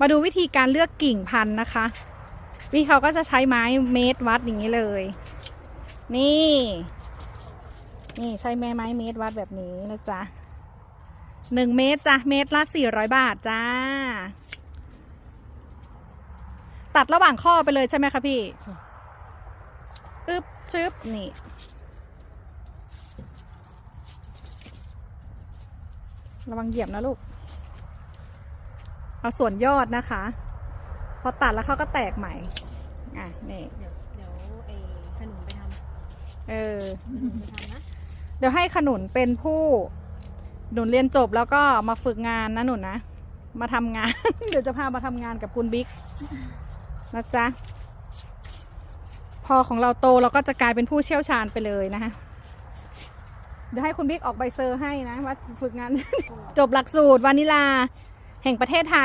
มาดูวิธีการเลือกกิ่งพันธุ์นะคะวิธีเขาก็จะใช้ไม้เมตรวัดอย่างนี้เลย นี่ นี่ใช้แม่ไม้เมตรวัดแบบนี้นะจ๊ะหนึ่งเมตรจ้ะเมตรละสี่ร้อยบาทจ้า ตัดระหว่างข้อไปเลยใช่ไหมคะพี่อึบชึบนี่ระวังเหยียบนะลูก เอาส่วนยอดนะคะ พอตัดแล้วเขาก็แตกใหม่ อะนี่เดี๋ยวเดี๋ยวไอ้ขนุนไปทเออำขนุนไปทำนะเดี๋ยวให้ขนุนเป็นผู้ หนุนเรียนจบแล้วก็มาฝึกงานนะหนุนนะ มาทำงาน เดี๋ยวจะพามาทำงานกับคุณบิ๊กนะจ๊ะ พอของเราโตเราก็จะกลายเป็นผู้เชี่ยวชาญไปเลยนะคะเดี๋ยวให้คุณบิ๊กออกใบเซอร์ให้นะว่าฝึกงาน จบหลักสูตรวานิลา แห่งประเทศไทย